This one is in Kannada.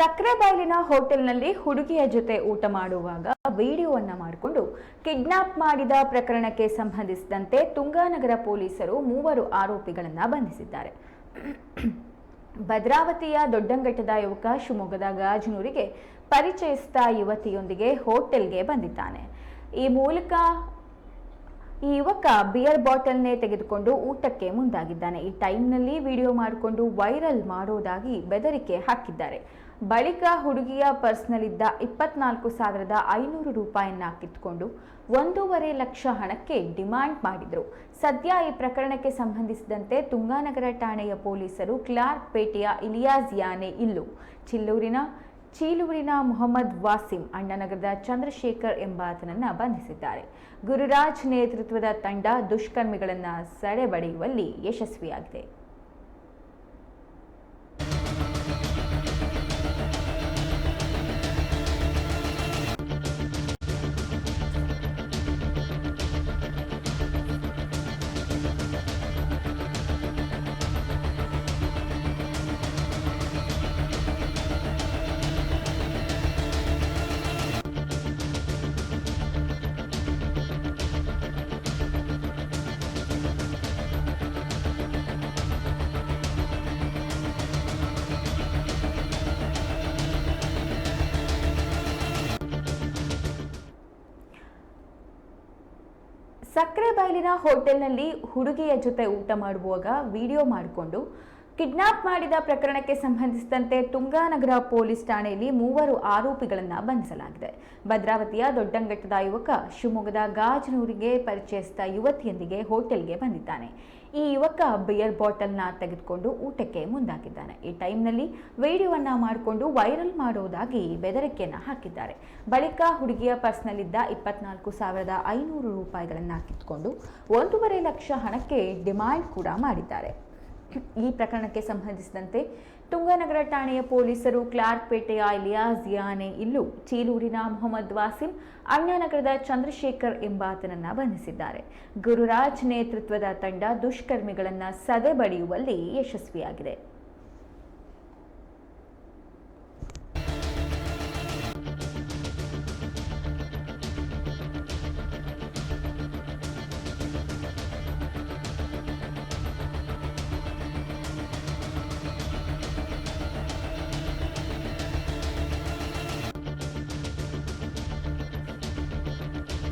ಸಕ್ರೆಬೈಲಿನ ಹೋಟೆಲ್ನಲ್ಲಿ ಹುಡುಗಿಯ ಜೊತೆ ಊಟ ಮಾಡುವಾಗ ವಿಡಿಯೋವನ್ನು ಮಾಡಿಕೊಂಡು ಕಿಡ್ನಾಪ್ ಮಾಡಿದ ಪ್ರಕರಣಕ್ಕೆ ಸಂಬಂಧಿಸಿದಂತೆ ತುಂಗಾನಗರ ಪೊಲೀಸರು ಮೂವರು ಆರೋಪಿಗಳನ್ನು ಬಂಧಿಸಿದ್ದಾರೆ. ಭದ್ರಾವತಿಯ ದೊಡ್ಡಂಗಟ್ಟದ ಯುವಕ ಶಿವಮೊಗ್ಗದ ಗಾಜನೂರಿಗೆ ಪರಿಚಯಿಸಿದ ಯುವತಿಯೊಂದಿಗೆ ಹೋಟೆಲ್ಗೆ ಬಂದಿದ್ದಾನೆ. ಈ ಮೂಲಕ ಈ ಯುವಕ ಬಿಯರ್ ಬಾಟಲ್ನೇ ತೆಗೆದುಕೊಂಡು ಊಟಕ್ಕೆ ಮುಂದಾಗಿದ್ದಾನೆ. ಈ ಟೈಮ್ನಲ್ಲಿ ವಿಡಿಯೋ ಮಾಡಿಕೊಂಡು ವೈರಲ್ ಮಾಡೋದಾಗಿ ಬೆದರಿಕೆ ಹಾಕಿದ್ದಾರೆ. ಬಳಿಕ ಹುಡುಗಿಯ ಪರ್ಸ್ನಲ್ಲಿದ್ದ ಇಪ್ಪತ್ನಾಲ್ಕು ಸಾವಿರದ ಐನೂರು ರೂಪಾಯಿಯನ್ನ ಕಿತ್ಕೊಂಡು ಒಂದೂವರೆ ಲಕ್ಷ ಹಣಕ್ಕೆ ಡಿಮ್ಯಾಂಡ್ ಮಾಡಿದರು. ಸದ್ಯ ಈ ಪ್ರಕರಣಕ್ಕೆ ಸಂಬಂಧಿಸಿದಂತೆ ತುಂಗಾನಗರ ಠಾಣೆಯ ಪೊಲೀಸರು ಕ್ಲಾರ್ಕ್ ಪೇಟೆಯ ಇಲಿಯಾಜಿಯಾನೆ ಇಲ್ಲು. ಚಿಲ್ಲೂರಿನ ಚೀಲೂರಿನ ಮೊಹಮ್ಮದ್ ವಾಸಿಂ ಅಣ್ಣನಗರದ ಚಂದ್ರಶೇಖರ್ ಎಂಬಾತನನ್ನು ಬಂಧಿಸಿದ್ದಾರೆ. ಗುರುರಾಜ್ ನೇತೃತ್ವದ ತಂಡ ದುಷ್ಕರ್ಮಿಗಳನ್ನು ಸೆರೆಬಡಿಯುವಲ್ಲಿ ಯಶಸ್ವಿಯಾಗಿದೆ. ಸಕ್ರೆಬೈಲಿನ ಹೋಟೆಲ್ನಲ್ಲಿ ಹುಡುಗಿಯ ಜೊತೆ ಊಟ ಮಾಡುವಾಗ ವಿಡಿಯೋ ಮಾಡಿಕೊಂಡು ಕಿಡ್ನಾಪ್ ಮಾಡಿದ ಪ್ರಕರಣಕ್ಕೆ ಸಂಬಂಧಿಸಿದಂತೆ ತುಂಗಾನಗರ ಪೊಲೀಸ್ ಠಾಣೆಯಲ್ಲಿ ಮೂವರು ಆರೋಪಿಗಳನ್ನು ಬಂಧಿಸಲಾಗಿದೆ. ಭದ್ರಾವತಿಯ ದೊಡ್ಡಂಗಟ್ಟದ ಯುವಕ ಶಿವಮೊಗ್ಗದ ಗಾಜನೂರಿಗೆ ಪರಿಚಯಿಸಿದ ಯುವತಿಯೊಂದಿಗೆ ಹೋಟೆಲ್ಗೆ ಬಂದಿದ್ದಾನೆ. ಈ ಯುವಕ ಬಿಯರ್ ಬಾಟಲ್ನ ತೆಗೆದುಕೊಂಡು ಊಟಕ್ಕೆ ಮುಂದಾಗಿದ್ದಾನೆ. ಈ ಟೈಮ್ನಲ್ಲಿ ವಿಡಿಯೋವನ್ನು ಮಾಡಿಕೊಂಡು ವೈರಲ್ ಮಾಡೋದಾಗಿ ಬೆದರಿಕೆಯನ್ನು ಹಾಕಿದ್ದಾರೆ. ಬಳಿಕ ಹುಡುಗಿಯ ಪರ್ಸ್ನಲ್ಲಿದ್ದ ಇಪ್ಪತ್ನಾಲ್ಕು ಸಾವಿರದ ಐನೂರು ರೂಪಾಯಿಗಳನ್ನು ಕಿತ್ಕೊಂಡು ಒಂದೂವರೆ ಲಕ್ಷ ಹಣಕ್ಕೆ ಡಿಮಾಂಡ್ ಕೂಡ ಮಾಡಿದ್ದಾರೆ. ಈ ಪ್ರಕರಣಕ್ಕೆ ಸಂಬಂಧಿಸಿದಂತೆ ತುಂಗನಗರ ಠಾಣೆಯ ಪೊಲೀಸರು ಕ್ಲಾರ್ಕ್ ಪೇಟೆಯ ಇಲಿಯಾಸ್ ಯಾನೆ ಇಲ್ಲು ಚೀಲೂರಿನ ಮೊಹಮ್ಮದ್ ವಾಸಿಂ, ಅಣ್ಣಾನಗರದ ಚಂದ್ರಶೇಖರ್ ಎಂಬಾತನನ್ನ ಬಂಧಿಸಿದ್ದಾರೆ. ಗುರುರಾಜ್ ನೇತೃತ್ವದ ತಂಡ ದುಷ್ಕರ್ಮಿಗಳನ್ನು ಸದೆಬಡಿಯುವಲ್ಲಿ ಯಶಸ್ವಿಯಾಗಿದೆ.